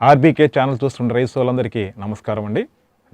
RBK channel చూస్తున్న రైస్ సోలందరికీ నమస్కారం అండి.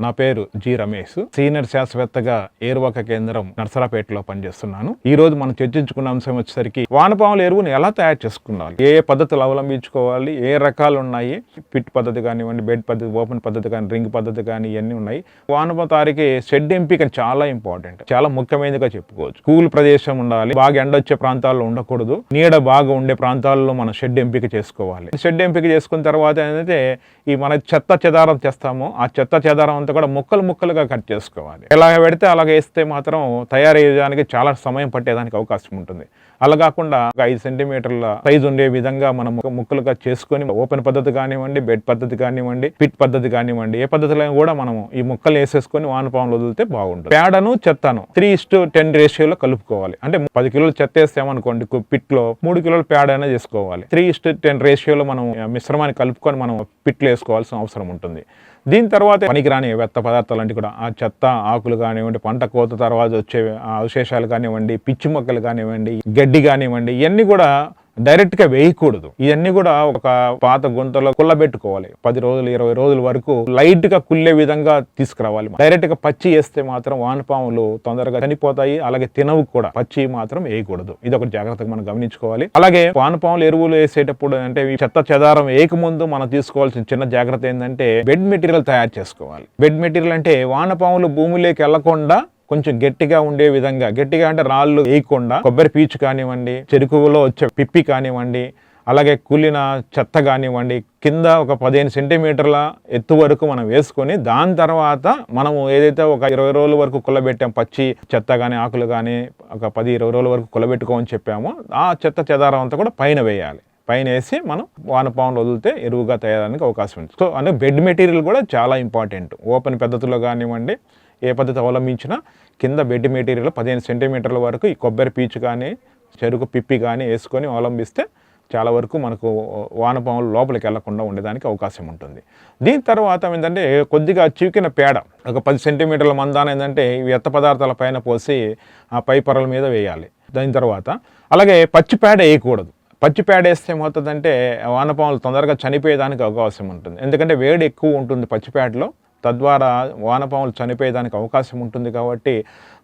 నా పేరు జి రమేష్. సీనియర్ శాస్త్రవేత్తగా ఏరువాక కేంద్రం నర్సరాపేటలో పనిచేస్తున్నాను. ఈ రోజు మనం చర్చించుకున్న అంశం వచ్చేసరికి వానపాముల ఎరువుని ఎలా తయారు చేసుకోవాలి ఏ ఏ పద్ధతులు అవలంబించుకోవాలి? ఏ రకాలు ఉన్నాయి? పిట్ పద్ధతి కానివ్వండి బెడ్ పద్ధతి ఓపెన్ పద్ధతి కానీ రింగ్ పద్ధతి కానీ ఇవన్నీ ఉన్నాయి. వానపా తారీఖు షెడ్ ఎంపిక చాలా ఇంపార్టెంట్. చాలా ముఖ్యమైనదిగా చెప్పుకోవచ్చు. కూల్ ప్రదేశం ఉండాలి. బాగా ఎండ వచ్చే ప్రాంతాల్లో ఉండకూడదు. నీడ బాగా ఉండే ప్రాంతాల్లో మనం షెడ్ ఎంపిక చేసుకోవాలి. షెడ్ ఎంపిక చేసుకున్న తర్వాత ఏంటంటే ఈ మన చెత్త చెదారం తెస్తామో. ఆ చెత్త చెదారం అంతా కూడా ముక్కలు ముక్కలుగా కట్ చేసుకోవాలి. ఎలాగ పెడితే అలాగ వేస్తే మాత్రం తయారయ్యేదానికి చాలా సమయం పట్టేదానికి అవకాశం ఉంటుంది. అలా కాకుండా ఒక ఐదు సెంటీమీటర్ల సైజు ఉండే విధంగా మనం ముక్కలుగా చేసుకొని ఓపెన్ పద్ధతి కానివ్వండి బెడ్ పద్ధతి కానివ్వండి పిట్ పద్ధతి కానివ్వండి ఏ పద్ధతిలో కూడా మనం ఈ ముక్కలు వేసేసుకొని వానపాములు వదిలితే బాగుంటుంది. పేడను చెత్తను త్రీ ఇస్టు టెన్ రేషియోలో కలుపుకోవాలి. అంటే పది కిలోలు చెత్త వేస్తామనుకోండి పిట్లో మూడు కిలోల పేడ అనేది చేసుకోవాలి. త్రీ ఇస్టు టెన్ రేషియోలో మనం మిశ్రమాన్ని కలుపుకొని మనం పిట్లు వేసుకోవాల్సిన అవసరం ఉంటుంది. దీని తర్వాత పనికిరాని వ్యర్థ పదార్థాలు అంటే కూడా ఆ చెత్త ఆకులు కానివ్వండి పంట కోత తర్వాత వచ్చే ఆ అవశేషాలు కానివ్వండి పిచ్చి మొక్కలు కానివ్వండి గడ్డి కానివ్వండి ఇవన్నీ కూడా డైరెక్ట్గా వేయకూడదు. ఇవన్నీ కూడా ఒక పాత గుంతలో కుల్లబెట్టుకోవాలి పది రోజులు ఇరవై రోజుల వరకు లైట్గా కుల్లే విధంగా తీసుకురావాలి. డైరెక్ట్గా పచ్చి వేస్తే మాత్రం వానపాములు తొందరగా చనిపోతాయి. అలాగే తినవు కూడా. పచ్చి మాత్రం వేయకూడదు. ఇది ఒక జాగ్రత్తగా మనం గమనించుకోవాలి. అలాగే వానపాములు ఎరువులు వేసేటప్పుడు అంటే ఈ చెత్త చెదారం వేయకముందు మనం తీసుకోవాల్సిన చిన్న జాగ్రత్త ఏంటంటే బెడ్ మెటీరియల్ తయారు చేసుకోవాలి. బెడ్ మెటీరియల్ అంటే వానపాములు భూమిలోకి వెళ్ళకుండా కొంచెం గట్టిగా ఉండే విధంగా. గట్టిగా అంటే రాళ్ళు వేయకుండా కొబ్బరి పీచు కానివ్వండి చెరుకులో వచ్చే పిప్పి కానివ్వండి అలాగే కూలిన చెత్త కానివ్వండి కింద ఒక పదిహేను సెంటీమీటర్ల ఎత్తు వరకు మనం వేసుకొని దాని తర్వాత మనము ఏదైతే ఒక ఇరవై రోజుల వరకు కుల్లబెట్టాం పచ్చి చెత్త కానీ ఆకులు కానీ ఒక పది ఇరవై రోజుల వరకు కుల్లబెట్టుకోమని చెప్పామో ఆ చెత్త చెదారం అంతా కూడా పైన వేయాలి. పైన వేసి మనం వానపాములు వదిలితే ఎరువుగా తయారడానికి అవకాశం ఉంది. సో అంటే బెడ్ మెటీరియల్ కూడా చాలా ఇంపార్టెంట్. ఓపెన్ పద్ధతిలో కానివ్వండి ఏ పద్ధతి అవలంబించినా కింద బెడ్ మెటీరియల్ పదిహేను సెంటీమీటర్ల వరకు ఈ కొబ్బరి పీచు కానీ చెరుకు పిప్పి కానీ వేసుకొని అవలంబిస్తే చాలా వరకు మనకు వానపాములు లోపలికి వెళ్ళకుండా ఉండేదానికి అవకాశం ఉంటుంది. దీని తర్వాత ఏంటంటే కొద్దిగా చివికిన పేడ ఒక పది సెంటీమీటర్ల మందాన ఏంటంటే ఈ వ్యర్థ పదార్థాల పైన పోసి ఆ పై పొరల మీద వేయాలి. దాని తర్వాత అలాగే పచ్చి పేడ వేయకూడదు. పచ్చి పేడ వేస్తే ఏమవుతుందంటే వానపాములు తొందరగా చనిపోయేదానికి అవకాశం ఉంటుంది. ఎందుకంటే వేడి ఎక్కువ ఉంటుంది పచ్చి పేడలో. తద్వారా వానపాములు చనిపోయేదానికి అవకాశం ఉంటుంది కాబట్టి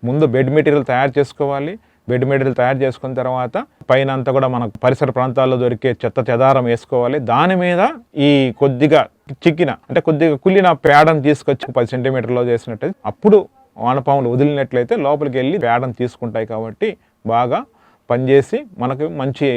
ముందు బెడ్ మెటీరియల్ తయారు చేసుకోవాలి. బెడ్ మెటీరియల్ తయారు చేసుకున్న తర్వాత పైన అంతా కూడా మనకు పరిసర ప్రాంతాల్లో దొరికే చెత్త చెదారం వేసుకోవాలి. దాని మీద ఈ కొద్దిగా చిక్కిన అంటే కొద్దిగా కుళ్ళిన పేడను తీసుకొచ్చి పది సెంటీమీటర్లో చేసినట్టు అప్పుడు వానపాములు వదిలినట్లయితే లోపలికి వెళ్ళి పేడను తీసుకుంటాయి కాబట్టి బాగా పనిచేసి మనకు మంచి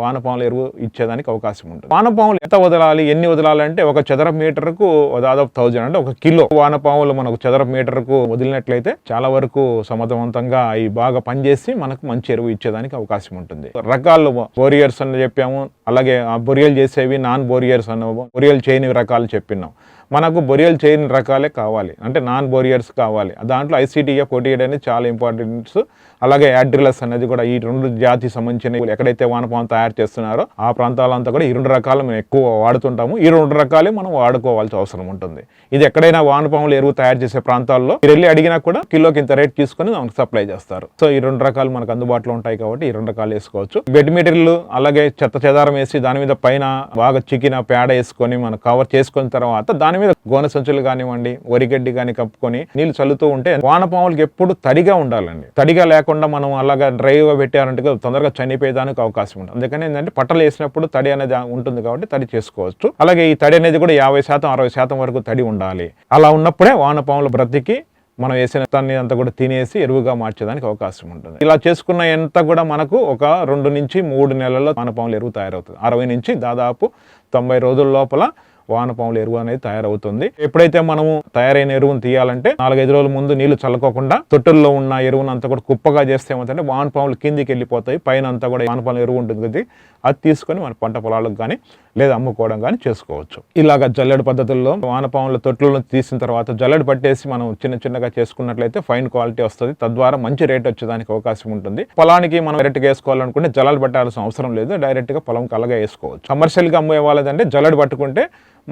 వానపాముల ఎరువు ఇచ్చేదానికి అవకాశం ఉంటుంది. వానపాములు ఎంత వదలాలి ఎన్ని వదలాలి అంటే ఒక చదరపు మీటర్కు దాదాపు థౌజండ్ అంటే ఒక కిలో వానపాములు మనకు చదరపు మీటర్కు వదిలినట్లయితే చాలా వరకు సమర్థవంతంగా అవి బాగా పనిచేసి మనకు మంచి ఎరువు ఇచ్చేదానికి అవకాశం ఉంటుంది. రకాలు బోరియర్స్ అని చెప్పాము. అలాగే ఆ బొరియలు చేసేవి నాన్ బోరియర్స్ అన్న బొరియలు చేయని రకాలు చెప్పినాం. మనకు బొరియల్ చేయని రకాలే కావాలి. అంటే నాన్ బొరియర్స్ కావాలి. దాంట్లో ఐసీటీఏ ఫోర్టీ అనేది చాలా ఇంపార్టెంట్స్. అలాగే యాడ్రిలస్ అనేది కూడా ఈ రెండు జాతి సంబంధించిన ఎక్కడైతే వానపాం తయారు చేస్తున్నారో ఆ ప్రాంతాలంతా కూడా ఈ రెండు రకాలు మేము ఎక్కువ వాడుతుంటాము. ఈ రెండు రకాలే మనం వాడుకోవాల్సిన అవసరం ఉంటుంది. ఇది ఎక్కడైనా వానపాములు ఎరువు తయారు చేసే ప్రాంతాల్లో మీరు వెళ్ళి అడిగినా కూడా కిలోకి ఇంత రేట్ తీసుకొని మనకు సప్లై చేస్తారు. సో ఈ రెండు రకాలు మనకు అందుబాటులో ఉంటాయి కాబట్టి ఈ రెండు రకాలు వేసుకోవచ్చు. బెడ్ మెటీరియల్ అలాగే చెత్త చెదారం వేసి దాని మీద పైన బాగా చికిన పేడ వేసుకొని మనం కవర్ చేసుకున్న తర్వాత దాని మీద గోనె సంచులు కానివ్వండి వరిగడ్డి కానీ కప్పుకొని నీళ్ళు చల్లుతూ ఉంటే వానపాములకి ఎప్పుడు తడిగా ఉండాలండి. తడిగా లేకుండా మనం అలాగా డ్రైగా పెట్టారంటే తొందరగా చనిపోయేదానికి అవకాశం ఉంటుంది. అందుకని ఏంటంటే పట్టలు వేసినప్పుడు తడి అనేది ఉంటుంది కాబట్టి తడి చేసుకోవచ్చు. అలాగే ఈ తడి అనేది కూడా యాభై శాతం అరవై శాతం వరకు తడి ఉండాలి. అలా ఉన్నప్పుడే వానపాములు బ్రతికి మనం వేసిన దాన్ని అంతా కూడా తినేసి ఎరువుగా మార్చేదానికి అవకాశం ఉంటుంది. ఇలా చేసుకున్న ఎంత కూడా మనకు ఒక రెండు నుంచి మూడు నెలల్లో వానపాములు ఎరువు తయారవుతుంది. అరవై నుంచి దాదాపు తొంభై రోజుల లోపల వానపాముల ఎరువు అనేది తయారవుతుంది. ఎప్పుడైతే మనము తయారైన ఎరువును తీయాలంటే నాలుగైదు రోజుల ముందు నీళ్ళు చల్లకోకుండా తొట్టుల్లో ఉన్న ఎరువును అంతా కూడా కుప్పగా చేస్తే ఏమవుతుందంటే వానపాములు కిందికి వెళ్ళిపోతాయి. పైన అంతా కూడా వానపాముల ఎరువు ఉంటుంది కదా అది తీసుకొని మన పంట పొలాలకు కానీ లేదా అమ్ముకోవడం కానీ చేసుకోవచ్చు. ఇలాగ జల్లెడు పద్ధతుల్లో వానపాముల తొట్టులను తీసిన తర్వాత జల్లెడు పట్టేసి మనం చిన్న చిన్నగా చేసుకున్నట్లయితే ఫైన్ క్వాలిటీ వస్తుంది. తద్వారా మంచి రేట్ వచ్చేదానికి అవకాశం ఉంటుంది. పొలానికి మనం డైరెక్ట్గా వేసుకోవాలనుకుంటే జల్లలు పట్టాల్సిన అవసరం లేదు. డైరెక్ట్గా పొలంకి అలాగే వేసుకోవచ్చు. కమర్షియల్గా అమ్మే వాళ్ళదంటే పట్టుకుంటే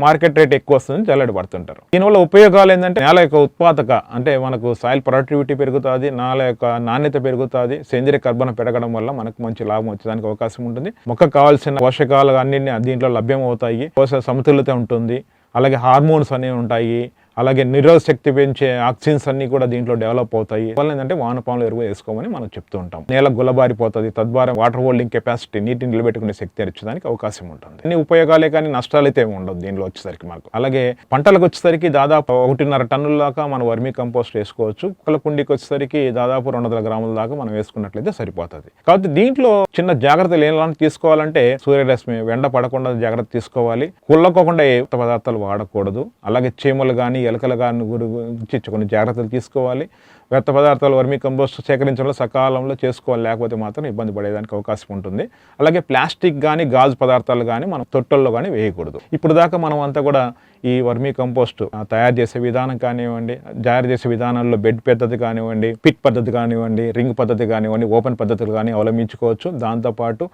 మార్కెట్ రేట్ ఎక్కువ వస్తుంది జల్లెడ పడుతుంటారు దీనివల్ల ఉపయోగాలు ఏంటంటే నేల యొక్క ఉత్పాదక అంటే మనకు సాయిల్ ప్రొడక్టివిటీ పెరుగుతుంది నేల యొక్క నాణ్యత పెరుగుతుంది సేంద్రియ కర్బన పెరగడం వల్ల మనకు మంచి లాభం వచ్చేదానికి అవకాశం ఉంటుంది. మొక్క కావాల్సిన పోషకాలు అన్ని దీంట్లో లభ్యం అవుతాయి పోషక సమతుల్యత ఉంటుంది. అలాగే హార్మోన్స్ అనేవి ఉంటాయి. అలాగే నిరోధ శక్తి పెంచే ఆక్సిజన్స్ అన్ని కూడా దీంట్లో డెవలప్ అవుతాయి. వల్ల ఏంటంటే వానపాములు ఎరువు వేసుకోమని మనం చెప్తూ ఉంటాం. నేల గుల్లబారిపోతుంది తద్వారా వాటర్ హోల్డింగ్ కెపాసిటీ నీటిని నిలబెట్టుకునే శక్తి తెచ్చడానికి అవకాశం ఉంటుంది. అన్ని ఉపయోగాలే కానీ నష్టాలు అయితే ఉండవు దీనిలో వచ్చేసరికి మనకు అలాగే పంటలకు వచ్చేసరికి దాదాపు ఒకటిన్నర టన్నుల దాకా మనం వర్మీ కంపోస్ట్ వేసుకోవచ్చు. కుక్కల కుండీకి వచ్చేసరికి దాదాపు రెండు వందల గ్రాముల దాకా మనం వేసుకున్నట్లయితే సరిపోతుంది. కాబట్టి దీంట్లో చిన్న జాగ్రత్తలు ఎలాంటి తీసుకోవాలంటే సూర్యరశ్మి వెండ పడకుండా జాగ్రత్త తీసుకోవాలి. కుళ్ళకోకుండా ఏ పదార్థాలు వాడకూడదు. అలాగే చీమలు కానీ ఎలకల కానీ గురించి కొన్ని జాగ్రత్తలు తీసుకోవాలి. వ్యర్థ పదార్థాలు వర్మీ కంపోస్ట్ సేకరించడంలో సకాలంలో చేసుకోవాలి. లేకపోతే మాత్రం ఇబ్బంది పడేదానికి అవకాశం ఉంటుంది. అలాగే ప్లాస్టిక్ కానీ గాజు పదార్థాలు కానీ మనం తొట్టల్లో కానీ వేయకూడదు. ఇప్పుడు దాకా మనం అంతా కూడా ఈ వర్మీ కంపోస్ట్ తయారు చేసే విధానం కానివ్వండి తయారు చేసే విధానంలో బెడ్ పద్ధతి కానివ్వండి పిట్ పద్ధతి కానివ్వండి రింగ్ పద్ధతి కానివ్వండి ఓపెన్ పద్ధతులు కానీ అవలంబించుకోవచ్చు. దాంతోపాటు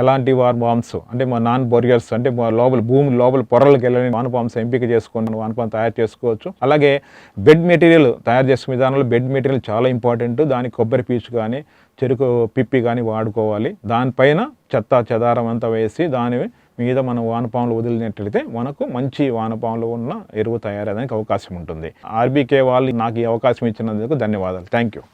ఎలాంటి వార్ బాంబ్స్ అంటే మా నాన్ బొరియర్స్ అంటే మా లోపల భూమి లోపల పొరలకు వెళ్ళని వాన్ బాంబ్స్ ఎంపిక చేసుకుని వాన్ బాంబ్ తయారు చేసుకోవచ్చు. అలాగే బెడ్ మెటీరియల్ తయారు చేసే విధానంలో బెడ్ మెటీరియల్ చాలా ఇంపార్టెంట్. దానికి కొబ్బరి పీచు కానీ చెరుకు పిప్పి కానీ వాడుకోవాలి. దానిపైన చెత్త చెదారం అంతా వేసి దాని మీద మనం వానపాములు వదిలినట్లయితే మనకు మంచి వానపాములు ఉన్న ఎరువు తయారయ్యడానికి అవకాశం ఉంటుంది. ఆర్బీకే వాళ్ళు నాకు ఈ అవకాశం ఇచ్చినందుకు ధన్యవాదాలు. Thank you.